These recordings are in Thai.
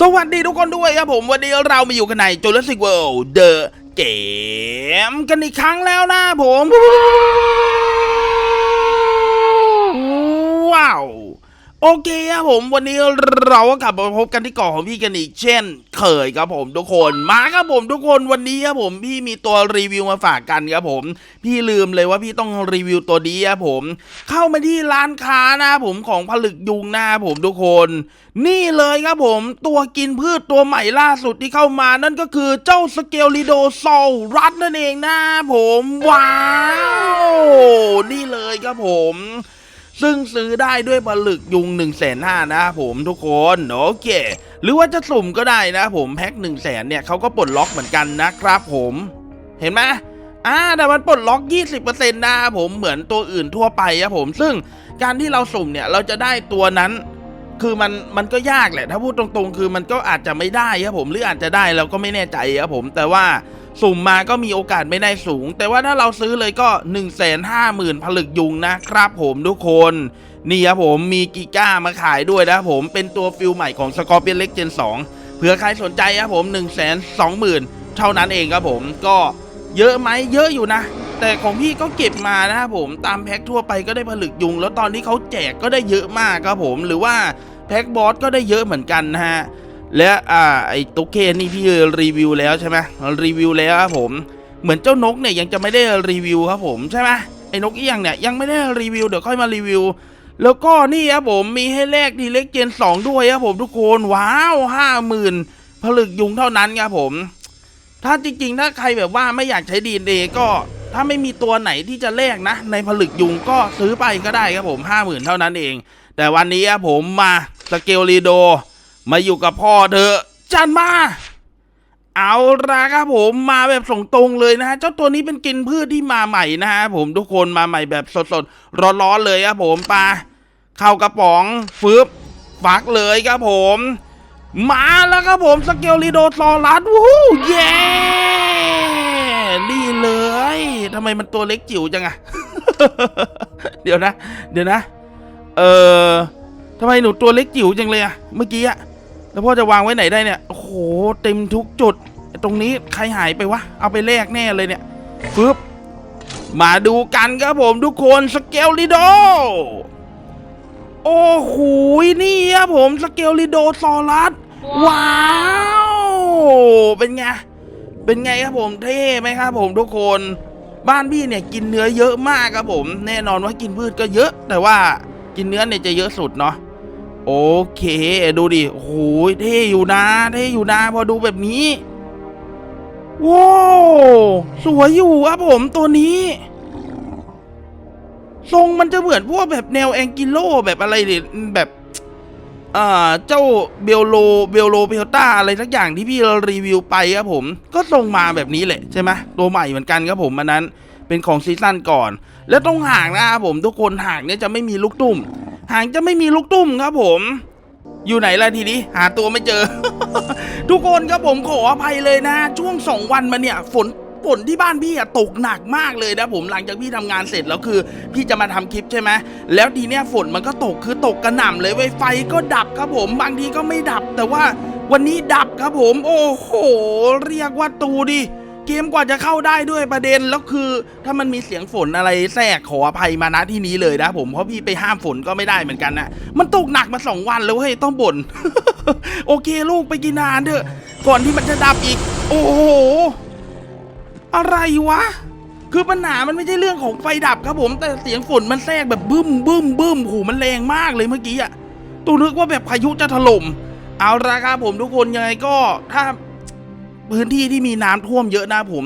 สวัสดีทุกคนด้วยครับผม วันนี้เรามาอยู่กันใน Jurassic World The Game กันอีกครั้งแล้วนะผม ว้าว โอเคครับผมวันนี้เราก็กลับมาพบกันที่เกาะของพี่กันอีกเช่น เคยครับผมทุกคนมาครับผมทุกคนวันนี้ครับผมพี่มีตัวรีวิวมาฝากกันครับผม พี่ลืมเลยว่าพี่ต้องรีวิวตัวนี้ครับผม เข้ามาที่ร้านค้านะครับผมของผลึกยุงนะครับผมทุกคน นี่เลยครับผม ตัวกินพืชตัวใหม่ล่าสุดที่เข้ามานั่นก็คือเจ้าสเกลลิโดโซลรัดนั่นเองนะผมว้าวนี่เลยครับผม ซึ่งซื้อได้ด้วยปลึกยุง1นึ่งแสนห้านะครับผมทุกคนโอเค หรือว่าจะสุ่มก็ได้นะผมแพ็ค1นึ่งแสนเนี่ยเขาก็ปลดล็อกเหมือนกันนะครับผมเห็นไหมอ่าแต่มันปลดล็อก 20%นะครับผมเหมือนตัวอื่นทั่วไปครับผม ซึ่งการที่เราสุ่มเนี่ยเราจะได้ตัวนั้น คือมันมันก็ยากแหละ ถ้าพูดตรงๆ คือมันก็อาจจะไม่ได้ครับผมหรืออาจจะได้เราก็ไม่แน่ใจครับผม แต่ว่าสุ่มมาก็มีโอกาสไม่ได้สูง แต่ว่าถ้าเราซื้อเลยก็1นึ่งแสนห้าหมื่นผลึกยุงนะครับผมทุกคนนี่ครับผมมีกิก้ามาขายด้วยนะผมเป็นตัวฟิลใหม่ของสกอร์เปียนเล็กเจน2เผื่อใครสนใจครับผม1นึ่งแสนสองหมื่นเท่านั้นเองครับผมก็ เยอะไหมเยอะอยู่นะ แต่ของพี่ก็เก็บมานะครับผมตามแพ็คทั่วไปก็ได้ผลึกยุง แล้วตอนที่เขาแจกก็ได้เยอะมากครับผมหรือว่าแพ็กบอสก็ได้เยอะเหมือนกันนะฮะและอ่าไอ้ตุ๊กเคนี่พี่รีวิวแล้วใช่ไหมรีวิวแล้วครับผมเหมือนเจ้านกเนี่ยยังจะไม่ได้รีวิวครับผมใช่ไหมไอ้นกเอี้ยงเนี่ยยังไม่ได้รีวิวเดี๋ยวค่อยมารีวิว แล้วก็นี่ครับผมมีให้แลกดีเล็กเจน2ด้วยครับผมทุกคนว้าวห้าหมื่นผลึกยุงเท่านั้นครับผม ถ้าจริงๆ ถ้าใครแบบว่าไม่อยากใช้ดีเอก็ถ้าไม่มีตัวไหนที่จะแลกนะ ในผลึกยุงก็ซื้อไปก็ได้ครับผมห้าหมื่นเท่านั้นเอง แต่วันนี้ครับผมมาสเกลลีโด มาอยู่กับพ่อเธอะจันมาเอาละครับผมมาแบบส่งตรงเลยนะฮะเจ้าตัวนี้เป็นกินพืชที่มาใหม่นะฮะผมทุกคนมาใหม่แบบสดๆร้อนๆเลยครับผมปลาเข้ากระป๋องฟึบฟักเลยครับผม มาแล้วครับผมสเกลลีโดซอรัสวู้เย้นี่เลยทำไมมันตัวเล็กจิ๋วจังอะเดี๋ยวนะ เดี๋ยวนะ เออทำไมหนูตัวเล็กจิ๋วจังเลยอะเมื่อกี้อะแล้วพ่อจะวางไว้ไหนได้เนี่ยโอ้โหเต็มทุกจุด ตรงนี้ใครหายไปวะ เอาไปแลกแน่เลยเนี่ยฟึบมาดูกันครับผมทุกคนสเกลลิโด โอ้โหนี่ครับผมสเกลลิโดซอรัส ว้าว เป็นไง เป็นไงครับผมเท่ไหมครับผมทุกคน บ้านพี่เนี่ยกินเนื้อเยอะมากครับผม แน่นอนว่ากินพืชก็เยอะ แต่ว่ากินเนื้อเนี่ยจะเยอะสุดเนาะ โอเค ดูดิ โอ้โห เท่อยู่นะ เท่อยู่นะ พอดูแบบนี้ ว้าวสวยอยู่ครับผมตัวนี้ทรงมันจะเหมือนพวกแบบแนวแองกิโลแบบอะไรเนี่ยแบบ อ่าเจ้าเบลโลเบลโลเบลต้าอะไรสักอย่างที่พี่รีวิวไปครับผมก็ทรงมาแบบนี้แหละใช่ไหมตัวใหม่เหมือนกันครับผมอันนั้นเป็นของซีซั่นก่อน แล้วตรงห่างนะครับผมทุกคนห่างเนี่ยจะไม่มีลูกตุ้มห่างจะไม่มีลูกตุ้มครับผม อยู่ไหนล่ะทีนี้ หาตัวไม่เจอ ทุกคนครับผมขออภัยเลยนะ ช่วงสองวันมาเนี่ย ฝน ฝนที่บ้านพี่อะตกหนักมากเลยนะผมหลังจากพี่ทำงานเสร็จแล้วคือ พี่จะมาทำคลิปใช่ไหมแล้วทีเนี้ยฝนมันก็ตกคือตกกระหน่ำเลยไวไฟก็ดับครับผมบางทีก็ไม่ดับ แต่ว่าวันนี้ดับครับผม โอ้โห เรียกว่าตูดิเกมกว่าจะเข้าได้ด้วยประเด็นแล้วคือ ถ้ามันมีเสียงฝนอะไรแทรกขออภัยมาณที่นี้เลยนะผมเพราะพี่ไปห้ามฝนก็ไม่ได้เหมือนกันนะมันตกหนักมาสองวันแล้วเฮ้ยต้องบ่นโอเคลูกไปกินอาหารเถอะก่อนที่มันจะดับอีก โอ้โห อะไรวะ คือปัญหามันไม่ใช่เรื่องของไฟดับครับผม แต่เสียงฝนมันแทรกแบบบึ้มบึ้มบึ้มโหมันแรงมากเลยเมื่อกี้อะตูนึกว่าแบบพายุจะถล่ม เอาละครับผมทุกคนยังไงก็ถ้าพื้นที่ที่มีน้ำท่วมเยอะนะผม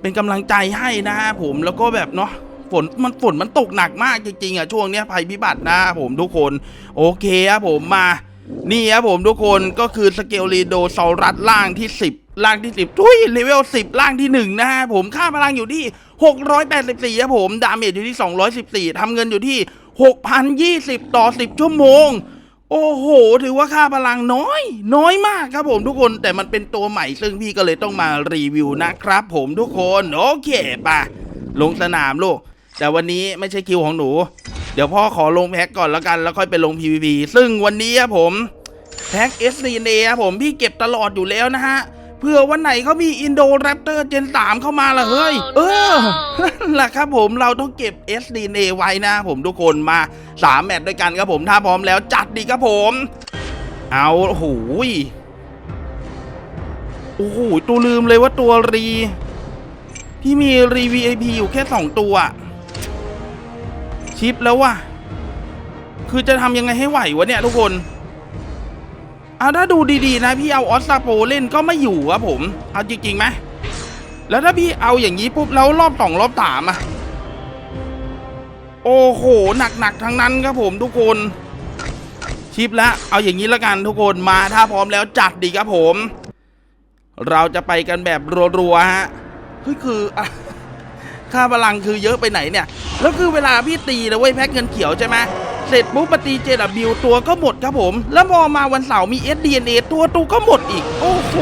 เป็นกำลังใจให้นะฮะผมแล้วก็แบบเนาะฝนมันฝนมันตกหนักมากจริงๆอะช่วงเนี้ยภัยพิบัตินะผมทุกคน โอเคครับผมมา นี่ครับผมทุกคนก็คือสเกลลีโดซอรัสล่างที่ 10 ล่างที่10ทุยเลเวล10ล่างที่1นะฮะผมค่าพลังอยู่ที่684ครับผม ดาเมจอยู่ที่214ทำเงินอยู่ที่6,020ต่อ10ชั่วโมง โอ้โห ถือว่าค่าพลังน้อย น้อยมากครับผมทุกคน แต่มันเป็นตัวใหม่ ซึ่งพี่ก็เลยต้องมารีวิวนะครับผมทุกคน โอเคปะลงสนามลูก แต่วันนี้ไม่ใช่คิวของหนู เดี๋ยวพ่อขอลงแพ็กก่อนแล้วกัน แล้วค่อยไปลง PVP ซึ่งวันนี้ครับผม แพ็ก s d n a ครับผม พี่เก็บตลอดอยู่แล้วนะฮะ เพื่อวันไหนเขามีอินโดแรปเตอร์เจน3เข้ามาล่ะเฮ้ย เออนั่นแหละครับผมเราต้องเก็บ s d n a ไว้นะผมทุกคนมา3แมตช์ด้วยกันครับผมถ้าพร้อมแล้วจัดดีครับผม เอาโอ้โหยโอ้โหตัวลืมเลยว่าตัวรีพี่มีรี VIP อยู่แค่2ตัวชิปแล้วว่ะ คือจะทำยังไงให้ไหววะเนี่ยทุกคน เอาถ้าดูดีๆนะพี่เอาออสตาโปเล่นก็ไม่อยู่ครับผม เอาจริงๆไหมแล้วถ้าพี่เอาอย่างนี้ปุ๊บแล้วรอบสองรอบสามอะโอ้โหหนักๆทั้งนั้นครับผมทุกคนชิปแล้วเอาอย่างนี้ละกันทุกคนมาถ้าพร้อมแล้วจัดดีครับผม เราจะไปกันแบบรัวๆฮะคือค่าพลังคือเยอะไปไหนเนี่ย แล้วคือเวลาพี่ตีนะเว้ยแพ็กเงินเขียวใช่ไหม เสร็จปุ๊บมาตีเจดับบิวตัวก็หมดครับผม แล้วพอมาวันเสาร์มี SDNA ตัวตูก็หมดอีก โอ้โห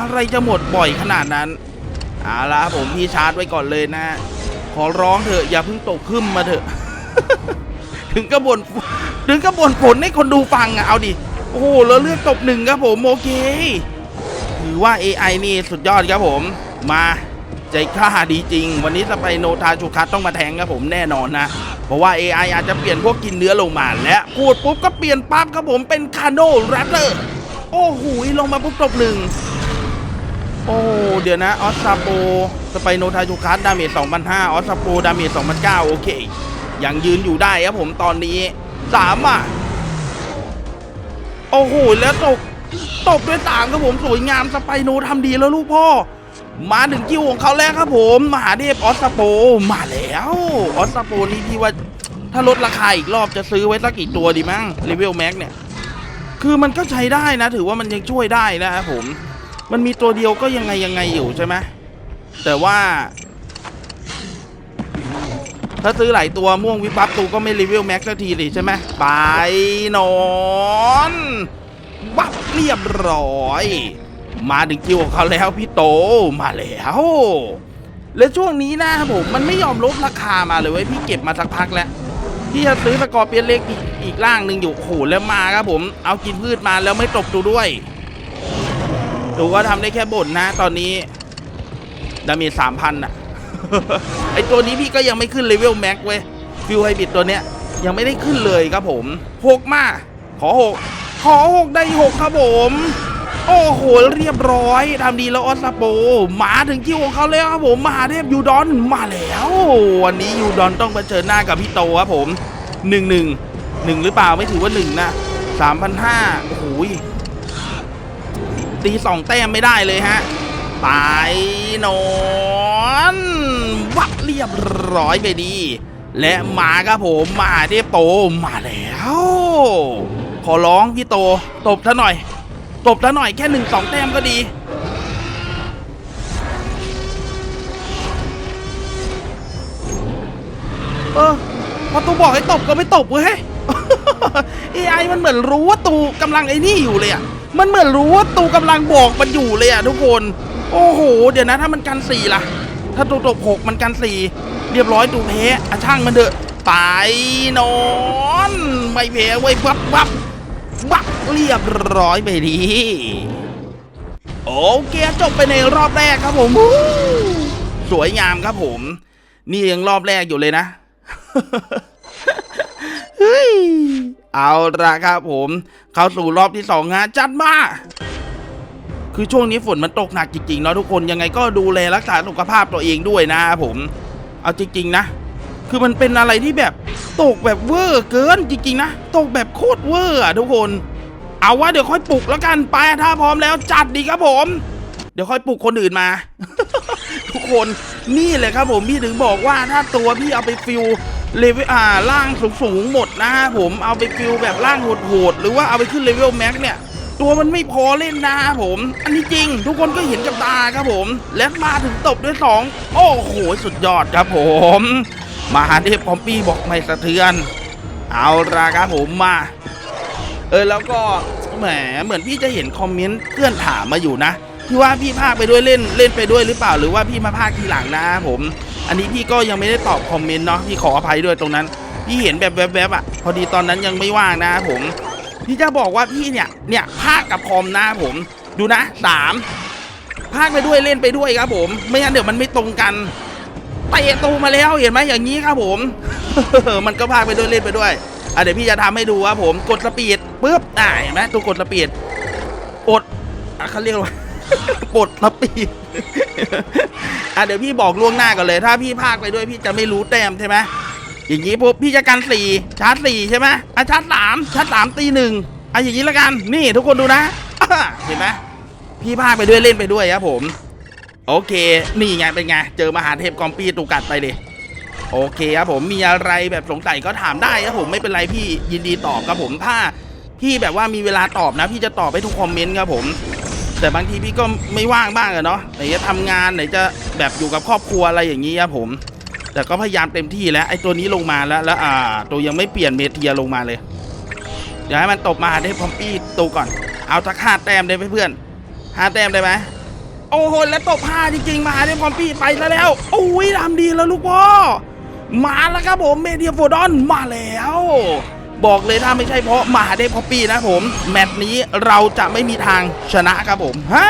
อะไรจะหมดบ่อยขนาดนั้นเอาละผมพี่ชาร์จไว้ก่อนเลยนะ ขอร้องเถอะอย่าเพิ่งตกขึ้นมาเถอะ ถึงกระบวนถึงกระบวนผลให้คนดูฟังอะเอาดิ โอ้โหแล้วเลือกตบหนึ่งครับผมโอเค ถือว่า AI นี่สุดยอดครับผม มาใจกล้าดีจริง วันนี้สไปโนทาชูคัตต้องมาแทงครับผมแน่นอนนะ เพราะว่า AI อาจจะเปลี่ยนพวกกินเนื้อลงมา และพูดปุ๊บก็เปลี่ยนปั๊บครับผมเป็นคาโนแรปเตอร์โอ้โหลงมาปุ๊บตบหนึ่งโอ้เดี๋ยวนะออสซาโปสไปโนทาชูคัตดาเมจ2,500ออสซาโปดาเมจ2,900โอเค ยังยืนอยู่ได้ครับผมตอนนี้สามอะโอ้โหแล้วตกตกด้วยสามครับผมสวยงามสไปโนทำดีแล้วลูกพ่อ มาถึงคิวของเขาแล้วครับผมมหาเทพออสซาโปมาแล้วออสซาโปนี่พี่ว่าถ้าลดราคาอีกรอบจะซื้อไว้สักกี่ตัวดีมั้งเลเวลแม็กเนี่ย คือมันก็ใช้ได้นะ ถือว่ามันยังช่วยได้นะครับผม มันมีตัวเดียวก็ยังไงยังไงอยู่ใช่ไหมแต่ว่า ถ้าซื้อหลายตัวม่วงวิบับตูก็ไม่รีวิวแม็กซ์สักทีดิใช่ไหมไปนอนวับเรียบร้อย มาถึงคิวของเขาแล้วพี่โตมาแล้วและช่วงนี้นะครับผมมันไม่ยอมลดราคามาเลยเว้ยพี่เก็บมาสักพักแล้วพี่จะซื้อสกอร์เปียนเล็กอีกอีกร่างหนึ่งอยู่โอ้โหแล้วมาครับผม เอากินพืชมาแล้วไม่ตบตูด้วยดูว่าทำได้แค่บ่นนะ ตอนนี้ดามจสามพันอะไอตัวนี้พี่ก็ยังไม่ขึ้นเลเวลแม็กเว้ยฟิวไฮบิดตัวเนี้ยยังไม่ได้ขึ้นเลยครับผมหกมา ขอหกขอหกได้หกครับผม โอ้โหเรียบร้อยทำดีแล้วออสซาโปมาถึงคิวของเขาแล้วครับผมมหาเทพยูดอนมาแล้ว วันนี้ยูดอนต้องเผชิญหน้ากับพี่โตครับผมหนึ่งหนึ่งหนึ่งหรือเปล่าไม่ถือว่าหนึ่งนะสามพันห้าโอ้โหตีสองแต้มไม่ได้เลยฮะไปนอนวับเรียบร้อยไปดี และมาครับผมมาเทพโตมาแล้ว ขอร้องพี่โตตบท่าหน่อย ตบท่าหน่อยแค่หนึ่งสองแต้มก็ดีเออพอตูบอกให้ตบก็ไม่ตบเว้ย AI มันเหมือนรู้ว่าตูกำลังไอ้นี่อยู่เลยอะมันเหมือนรู้ว่าตูกำลังบอกมันอยู่เลยอะทุกคน โอ้โห เดี๋ยวนะถ้ามันกันสี่ล่ะ ถ้าตูตบหกมันกันสี่เรียบร้อยตูแพ้อะช่างมันเถอะไปนอน ไม่แพ้ไว้ยวับวั บวับเรียบร้อยไปดีโอเคจบไปในรอบแรกครับผมสวยงามครับผม นี่ยังรอบแรกอยู่เลยนะเฮ้ยเอาละครับผม เข้าสู่รอบที่สองฮะจัดมาคือช่วงนี้ฝนมันตกหนักจริงๆเนาะทุกคนยังไงก็ดูแลรักษาสุขภาพตัวเองด้วยนะครับผม เอาจริงๆนะ คือมันเป็นอะไรที่แบบ ตกแบบเวอร์เกินจริงๆนะตกแบบโคตรเวอร์อะทุกคน เอาว่าเดี๋ยวค่อยปลุกแล้วกันไปถ้าพร้อมแล้วจัดดีครับผม เดี๋ยวค่อยปลุกคนอื่นมา ทุกคนนี่เลยครับผมพี่ถึงบอกว่าถ้าตัวพี่เอาไปฟิลเลเวลอ่าล่างสูงๆหมดนะฮะผมเอาไปฟิลแบบล่างโหดๆหรือว่าเอาไปขึ้นเลเวลแม็กเนี่ยตัวมันไม่พอเล่นนะผม อันนี้จริง ทุกคนก็เห็นกับตาครับผม และมาถึงตบด้วยสอง โอ้โห สุดยอดครับผม มหาเทพพอมปี้บอกไม่สะเทือน เอาละครับผมมา เออแล้วก็แหมเหมือนพี่จะเห็นคอมเมนต์เพื่อนถามมาอยู่นะที่ว่าพี่พากไปด้วยเล่นเล่นไปด้วยหรือเปล่าหรือว่าพี่มาพากทีหลังนะผม อันนี้พี่ก็ยังไม่ได้ตอบคอมเมนต์เนาะพี่ขออภัยด้วยตรงนั้น พี่เห็นแบบแวบๆอะ พอดีตอนนั้นยังไม่ว่างนะผม พี่จะบอกว่าพี่เนี่ยเนี่ยภาคกับคอมนะผม ดูนะสามภาคไปด้วยเล่นไปด้วยครับผม ไม่งั้นเดี๋ยวมันไม่ตรงกัน เตะตูมาแล้วเห็นไหมอย่างนี้ครับผม มันก็ภาคไปด้วยเล่นไปด้วยอะเดี๋ยวพี่จะทำให้ดูครับผมกดสปีดปุ๊บอ่าเห็นไหมตัวกดสปีดกดอะเขาเรียกว่ากดสปีดอะเดี๋ยวพี่บอกล่วงหน้าก่อนเลย ถ้าพี่ภาคไปด้วยพี่จะไม่รู้แต้มใช่ไหมอย่างนี้ปุ๊บพี่จะกันสี่ชาร์จสี่ใช่ไหมอะชาร์จสามชาร์จสามตีหนึ่งอะอย่างนี้ละกันนี่ทุกคนดูนะะเห็นไหมพี่ภาคไปด้วยเล่นไปด้วยครับผม โอเค นี่ไงเป็นไง เจอมหาเทพกอมปีตูกัดไปดิโอเคครับผมมีอะไรแบบสงสัยก็ถามได้ครับผมไม่เป็นไรพี่ยินดีตอบครับผมถ้าพี่แบบว่ามีเวลาตอบนะ พี่จะตอบให้ทุกคอมเมนต์ครับผม แต่บางทีพี่ก็ไม่ว่างบ้างอะเนาะไหนจะทำงานไหนจะแบบอยู่กับครอบครัวอะไรอย่างนี้ครับผม แต่ก็พยายามเต็มที่แล้วไอ้ตัวนี้ลงมาแล้วแล้วอ่า ตัวยังไม่เปลี่ยนเมเทียลงมาเลย เดี๋ยวให้มันตบมาได้พอมปี้ตัวก่อน เอาสักห้าแต้มได้ไหมเพื่อนห้าแต้มได้ไหม อ้โหแล้วตบห้าจริงๆ มาได้พอมปี้ไปซะแล้วโอ้ยทำดีแล้วลูกพ่อมาแล้วครับผมเมเดียโฟดอนมาแล้ว บอกเลยถ้าไม่ใช่เพราะมหาเดฟพอปปี้นะผม แมตช์นี้เราจะไม่มีทางชนะครับผมฮะ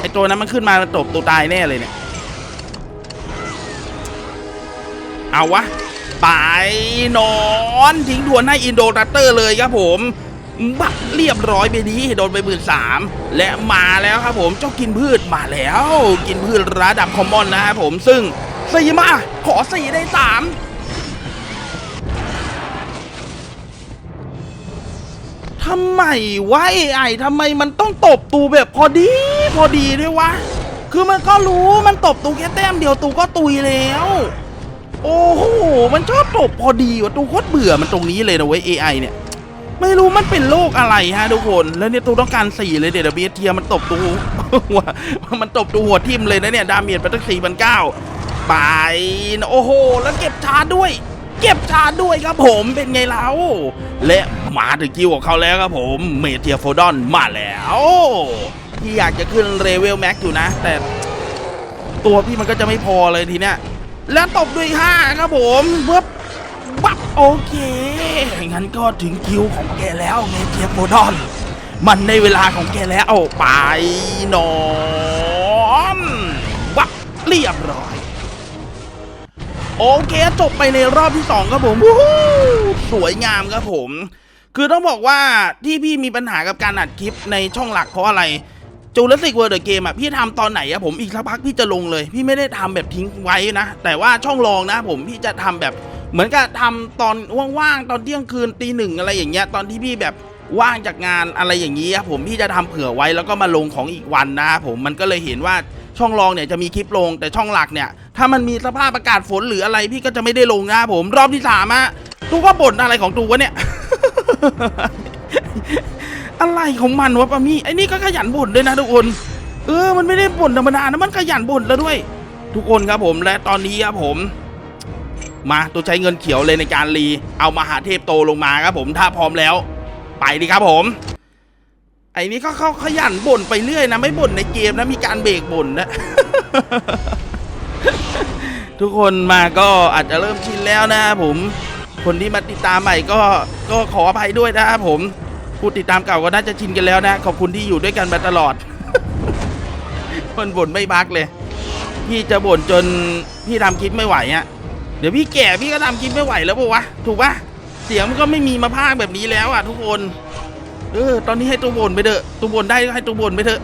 ไอตัวนั้นมันขึ้นมาตบตัวตายแน่เลยเนี่ย เอาวะ ไปนอนทิ้งทวนให้อินโดรัตเตอร์เลยครับผม บักเรียบร้อยไปดีโดนไปหมื่นสามและมาแล้วครับผมเจ้ากินพืชมาแล้ว กินพืชระดับคอมมอนนะครับผมซึ่งสี่มาขอสี่ได้สามทำไมวะไอไอ้ทำไมมันต้องตบตูแบบพอดี พอดีด้วยวะ คือมันก็รู้มันตบตูแค่แต้มเดียวตูก็ตุยแล้ว โอ้โห มันชอบตบพอดีวะตูโคตรเบื่อมันตรงนี้เลยนะเว้ย AI เนี่ย ไม่รู้มันเป็นโรคอะไรฮะทุกคน แล้วเนี่ยตูต้องการสี่เลยเดี๋ยวเบียเทียมันตบตูหัวมันตบตูหัวทิ่มเลยนะเนี่ย ดาเมจไปตั้งสี่พันเก้าไป โอ้โห แล้วเก็บชาด้วย เก็บชาด้วยครับผมเป็นไงแล้วและมาถึงคิวของเขาแล้วครับผม เมเทียโฟดอนมาแล้วพี่อยากจะขึ้นเรเวลแม็กอยู่นะ แต่ตัวพี่มันก็จะไม่พอเลยทีเนี้ยแล้วตบด้วยห้าครับผมเพิ่บ ปั๊บโอเค งั้นก็ถึงคิวของแกแล้วเมเทียโฟดอน มันในเวลาของแกแล้ว ไปนอนวับเรียบร้อย โอเคจบไปในรอบที่สองครับผมสวยงามครับผม คือต้องบอกว่าที่พี่มีปัญหากับการอัดคลิปในช่องหลักเพราะอะไรจูเลสิกเวิร์ดเกมอะพี่ทำตอนไหนอะผมอีกสักพักพี่จะลงเลย พี่ไม่ได้ทำแบบทิ้งไว้นะ แต่ว่าช่องรองนะผมพี่จะทำแบบ เหมือนกับทำตอนว่างๆตอนเที่ยงคืนตีหนึ่งอะไรอย่างเงี้ยตอนที่พี่แบบว่างจากงานอะไรอย่างนี้ครับผมพี่จะทำเผื่อไว้แล้วก็มาลงของอีกวันนะครับผมมันก็เลยเห็นว่าช่องรองเนี่ยจะมีคลิปลงแต่ช่องหลักเนี่ย ถ้ามันมีสภาพอากาศฝนหรืออะไรพี่ก็จะไม่ได้ลงนะครับผมรอบที่สามอะตูก็บ่นอะไรของตูวะเนี่ย อะไรของมันวะปามี่ไอ้นี่ก็ขยันบ่นด้วยนะทุกคนเออมันไม่ได้บ่นธรรมดานะมันขยันบ่นแล้วด้วย ทุกคนครับผมและตอนนี้ครับผม มาตัวใช้เงินเขียวเลยในการรีเอามหาเทพโตลงมาครับผมถ้าพร้อมแล้ว ไปดีครับผม ไอ้นี่ก็เขาขยันบ่นไปเรื่อยนะ ไม่บ่นในเกมนะมีการเบรกบ่นนะทุกคนมาก็อาจจะเริ่มชินแล้วนะผมคนที่มาติดตามใหม่ก็ก็ขออภัยด้วยนะครับผมผู้ติดตามเก่าก็น่าจะชินกันแล้วนะ ขอบคุณที่อยู่ด้วยกันมาตลอดมันบ่นไม่บักเลย พี่จะบ่นจนพี่ทำคลิปไม่ไหวอะ เดี๋ยวพี่แก่พี่ก็ทำคลิปไม่ไหวแล้วปะวะ ถูกปะเสียงมันก็ไม่มีมาพากแบบนี้แล้วอะทุกคน เออ ตอนนี้ให้ตัวบนไปเถอะตัวบนได้ก็ให้ตัวบนไปเถอะ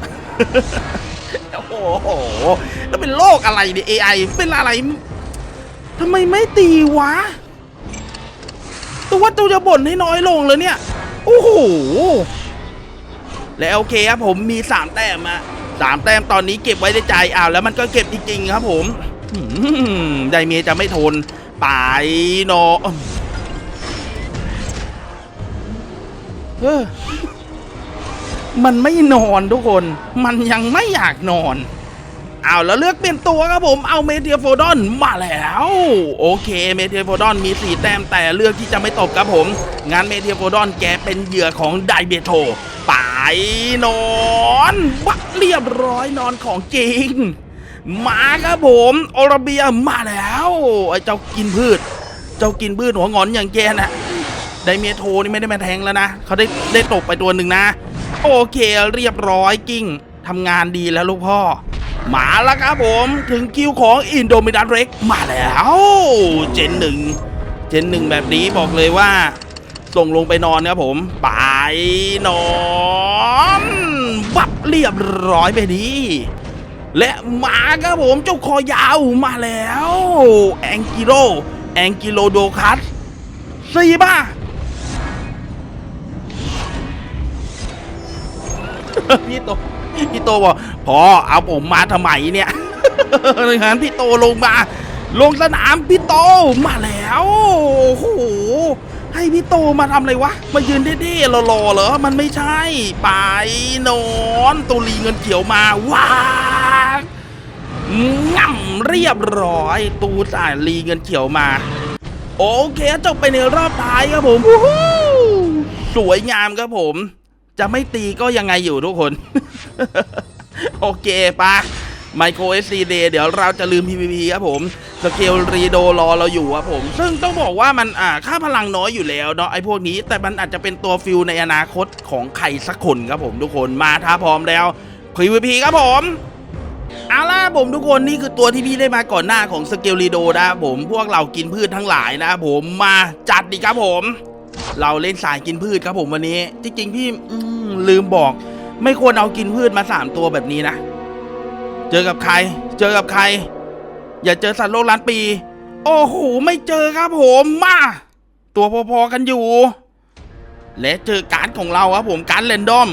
โอ้โหแล้วเป็นโรคอะไรเนี่ย AI เป็นอะไรทำไมไม่ตีวะตัวว่าตัวจะบ่นให้น้อยลงเลยเนี่ย โอ้โห แล้วโอเคครับผมมีสามแต้มอะสามแต้มตอนนี้เก็บไว้ในใจอ้าวแล้วมันก็เก็บจริงๆครับผม ไดเมจะไม่ทนไปนอมันไม่นอนทุกคน มันยังไม่อยากนอนเอาแล้วเลือกเปลี่ยนตัวครับผม เอาเมเทียโฟดอนมาแล้ว โอเค เมเทียโฟดอนมี4แต้มแต่เลือกที่จะไม่ตบครับผม งานเมเทียโฟดอนแกเป็นเหยื่อของไดเบโทไปนอน บักเรียบร้อยนอนของจริง มาครับผมโอรเบียมาแล้วไอ้เจ้ากินพืช เจ้ากินพืชหัวงอนอย่างแกน่ะไดเมโทนี่ไม่ได้มาแทงแล้วนะเขาได้ได้ตกไปตัวหนึ่งนะ โอเคเรียบร้อยกิ้งทำงานดีแล้วลูกพ่อ มาแล้วครับผมถึงคิวของอินโดมินัสเร็กมาแล้ว เจนหนึ่งเจนหนึ่งแบบนี้บอกเลยว่า ส่งลงไปนอนครับผม ไปนอนวับเรียบร้อยไปดี และมาครับผมเจ้าคอยาวมาแล้ว แองกิโลแองกิโลโดคัสสี่ป่ะพี่โตพี่โตบอกพอเอาผมมาทำไมเนี่ยงั้นพี่โตลงมา ลงสนามพี่โตมาแล้วโอ้โหให้พี่โตมาทำอะไรวะ มายืนเท่ๆหล่อๆเหรอ มันไม่ใช่ ไปนอนตัวลีเงินเขียวมาว้า ง่ำเรียบร้อย ตูจ่ายลีเงินเขียวมา โอเคจบไปในรอบท้ายครับผมสวยงามครับผม จะไม่ตีก็ยังไงอยู่ทุกคน โอเคปะไมโครเอสซีเดเดี๋ยวเราจะลืม PVP ครับผม สเกลรีโดรอเราอยู่ครับผม ซึ่งต้องบอกว่ามันอ่าค่าพลังน้อยอยู่แล้วเนาะไอ้พวกนี้ แต่มันอาจจะเป็นตัวฟิลในอนาคตของใครสักคนครับผมทุกคนมาถ้าพร้อมแล้ว PVP ครับผม เอาล่ะผมทุกคนนี่คือตัวที่พี่ได้มาก่อนหน้าของสเกลรีโดนะผมพวกเรากินพืชทั้งหลายนะผมมาจัดดีครับผม เราเล่นสายกินพืชครับผมวันนี้ จริงๆพี่อลืมบอก ไม่ควรเอากินพืชมาสามตัวแบบนี้นะเจอกับใคร เจอกับใคร อย่าเจอสัตว์โลกล้านปี โอ้โหไม่เจอครับผมมา ตัวพอๆกันอยู่ และเจอการ์ดของเราครับผมการ์ดแรนดอม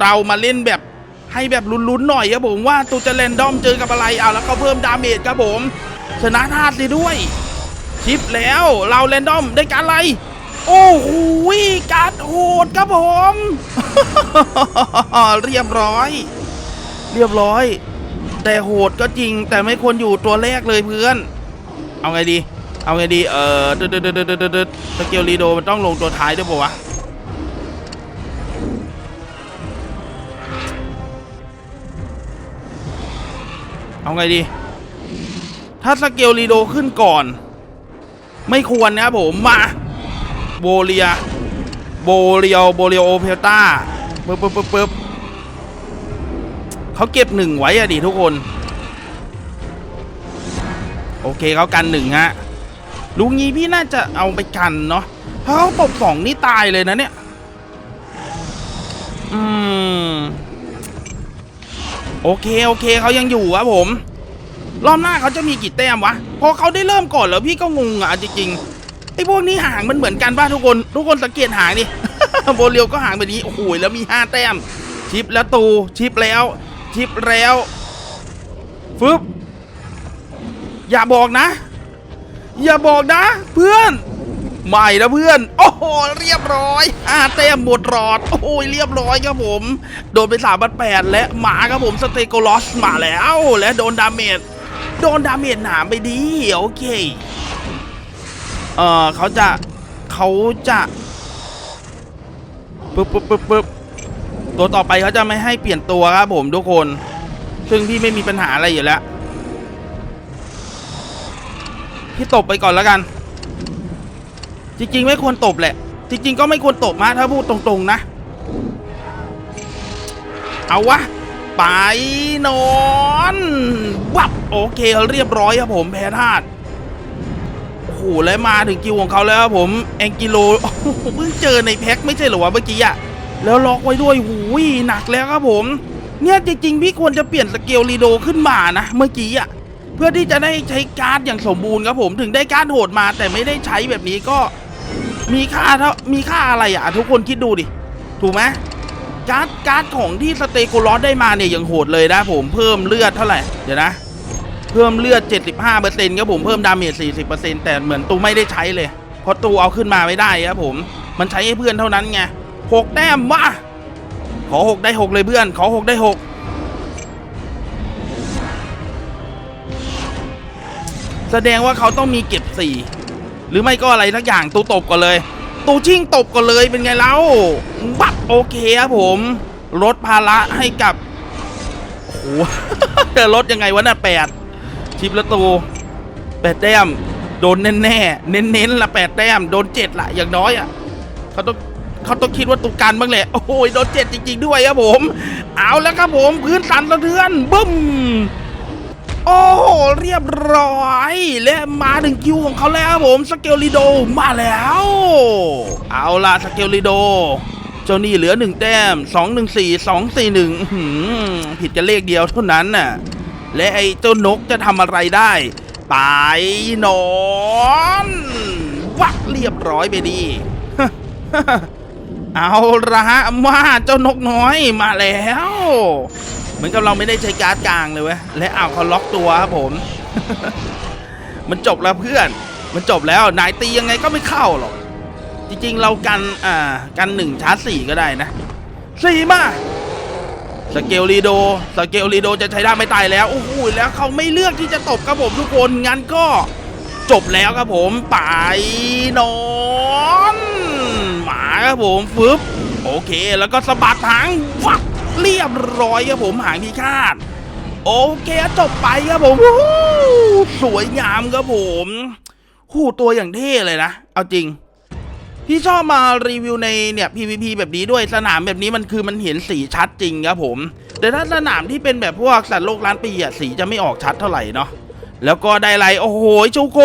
เรามาเล่นแบบ ให้แบบลุ้นๆหน่อยครับผมว่าตัวจะแรนดอมเจอกับอะไรเอาแล้วก็เพิ่มดาเมจครับผมชนะธาตุสิด้วย ชิปแล้วเราแรนดอมได้การอะไร โอ้โหการโหดครับผม เรียบร้อย เรียบร้อย แต่โหดก็จริงแต่ไม่ควรอยู่ตัวแรกเลยเพื่อน เอาไงดี เอาไงดี เออเดดเดดเดดเดดสเกลรีโดมันต้องลงตัวท้ายด้วยปะวะ เอาไงดี ถ้าสเกลรีโดขึ้นก่อน ไม่ควรนะครับผมมาโบเลีย โบเรียวโบเรียวโอเพลต้าปึ๊บปึ๊บปึ๊บปึ๊บเขาเก็บหนึ่งไว้อะดิทุกคน โอเคเขากันหนึ่งฮะลุงงี้พี่น่าจะเอาไปกันเนาะเพราะเขาตบสองนี่ตายเลยนะเนี่ย อืม โอเคโอเคเขายังอยู่ครับผม รอบหน้าเขาจะมีกี่แต้มวะ พอเขาได้เริ่มก่อนแล้วพี่ก็งงอะจริงๆไอ้พวกนี้ห่างมันเหมือนกันป่ะทุกคน ทุกคนสังเกตหางดิโบเรียวก็ห่างแบบนี้โอ้โหแล้วมีห้าแต้ม ชิปแล้วตูชิปแล้ว ชิปแล้วฟึบอย่าบอกนะ อย่าบอกนะ เพื่อน ไม่นะเพื่อน โอ้โห เรียบร้อยห้าแต้มหมดรอด โอ้โหเรียบร้อยครับผม โดนไปสามพันแปดและหมาครับผมสเตโกลอสมาแล้ว และโดนดาเมจ โดนดาเมจหนามไปดี โอเค เออเขาจะเขาจะปึ๊บปึ๊บปึ๊บปึ๊บตัวต่อไปเขาจะไม่ให้เปลี่ยนตัวครับผมทุกคน ซึ่งพี่ไม่มีปัญหาอะไรอยู่แล้ว พี่ตบไปก่อนแล้วกัน จริง ๆ ไม่ควรตบแหละ จริง ๆ ก็ไม่ควรตบมาถ้าพูดตรงๆนะ เอาวะ ไปนอนวับโอเคเรียบร้อยครับผมแพ้ธาตุโอ้โหแล้วมาถึงกิวของเขาแล้วครับผมแองกิโลเพิ่งเจอในแพ็คไม่ใช่เหรอวะเมื่อกี้อะแล้วล็อกไว้ด้วยหูยหนักแล้วครับผม เนี่ยจริงๆพี่ควรจะเปลี่ยนสเกลรีโดขึ้นมานะเมื่อกี้อะเพื่อที่จะได้ใช้การ์ดอย่างสมบูรณ์ครับผมถึงได้การ์ดโหดมาแต่ไม่ได้ใช้แบบนี้ก็ มีค่าเท่ามีค่าอะไรอะ ทุกคนคิดดูดิ ถูกไหมการ์ดการ์ดของที่สเตโกลอสได้มาเนี่ยยังโหดเลยนะผมเพิ่มเลือดเท่าไหร่ เดี๋ยวนะ เพิ่มเลือด 75%ครับผมเพิ่มดาเมจ40%แต่เหมือนตูไม่ได้ใช้เลย เพราะตูเอาขึ้นมาไม่ได้ครับผม มันใช้ให้เพื่อนเท่านั้นไงหกแต้มมาขอหกได้หกเลยเพื่อน ขอหกได้หกแสดงว่าเขาต้องมีเก็บสี่ หรือไม่ก็อะไรทักอย่างตูตบก่อนเลยตูชิ่งตบก่อนเลยเป็นไงเล่าบับโอเคครับผมลดภาระให้กับโอ้โหจะลดยังไงวะน่ะแปดชิปละตูแปดแต้มโดนแน่แน่ๆเน้นๆละแปดแต้มโดนเจ็ดละอย่างน้อยอะเขาต้องเขาต้องคิดว่าตุกกันบ้างแหละโอ้โหโดนเจ็ดจริง ๆ ด้วยครับผม เอาแล้วครับผมพื้นสันสะเทือนบึ้ม โอ้โห เรียบร้อย และมาถึงคิวของเขาแล้วผมสเกลลิโดมาแล้ว เอาล่ะสเกลลิโดเจ้านี่เหลือหนึ่งแต้มสองหนึ่งสี่สองสี่หนึ่งผิดกันเลขเดียวเท่านั้นน่ะและไอ้เจ้านกจะทำอะไรได้ ไปนอนวักเรียบร้อยไปดีเอาละฮะมาเจ้านกน้อยมาแล้ว เหมือนกับเราไม่ได้ใช้การ์ดกลางเลยเว้ยและเอาเขาล็อกตัวครับผม มันจบแล้วเพื่อน มันจบแล้วนายตียังไงก็ไม่เข้าหรอก จริงๆ เรากันอ่ากันหนึ่งชาร์จสี่ก็ได้นะสี่มาสเกลลีโดสเกลลีโดจะใช้ได้ไม่ตายแล้วโอ้โหแล้วเขาไม่เลือกที่จะตบครับผมทุกคนงั้นก็จบแล้วครับผมไปนอนหมาครับผมฟึบโอเค แล้วก็สะบัดหางฟัก เรียบร้อยครับผมหางพิฆาตโอเคจบไปครับผมสวยงามครับผมหูตัวอย่างเท่เลยนะ เอาจริงพี่ชอบมารีวิวในเนี่ย PVP แบบนี้ด้วยสนามแบบนี้มันคือมันเห็นสีชัดจริงครับผม แต่ถ้าสนามที่เป็นแบบพวกสัตว์โลกล้านปีอะสีจะไม่ออกชัดเท่าไหร่เนาะแล้วก็ได้ไรโอ้โหชูโค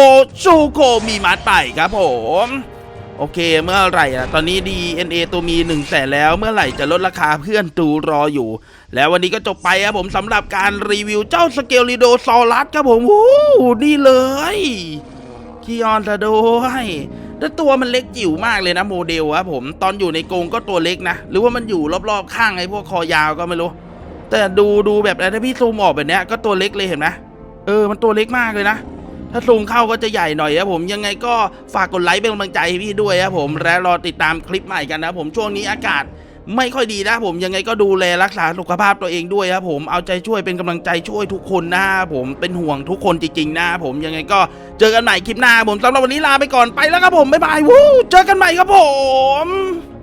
ชูโคมีมัดไปครับผม โอเคเมื่อไหร่อะตอนนี้ DNA ตัวมี1นึ่งแสนแล้วเมื่อไหร่จะลดราคาเพื่อนตูรออยู่ แล้ววันนี้ก็จบไปครับผมสำหรับการรีวิวเจ้าสเกลลิโดซอรัสครับผมโอ้นี่เลยคีออนซะด้วยแต่ตัวมันเล็กจิ๋วมากเลยนะโมเดลครับผมตอนอยู่ในกรงก็ตัวเล็กนะ หรือว่ามันอยู่รอบๆข้างไอ้พวกคอยาวก็ไม่รู้ แต่ดูดูแบบถ้าพี่ซูมออกแบบนี้ก็ตัวเล็กเลยเห็นไหมเออมันตัวเล็กมากเลยนะ ถ้าซูมเข้าก็จะใหญ่หน่อยครับผมยังไงก็ฝากกดไลค์เป็นกำลังใจให้พี่ด้วยครับผมและรอติดตามคลิปใหม่กันนะผมช่วงนี้อากาศไม่ค่อยดีนะผมยังไงก็ดูแลรักษาสุขภาพตัวเองด้วยครับผมเอาใจช่วยเป็นกำลังใจช่วยทุกคนนะผมเป็นห่วงทุกคนจริงๆนะผมยังไงก็เจอกันใหม่คลิปหน้าผมสำหรับวันนี้ลาไปก่อนไปแล้วครับผมบ๊ายบายวู้เจอกันใหม่ครับผม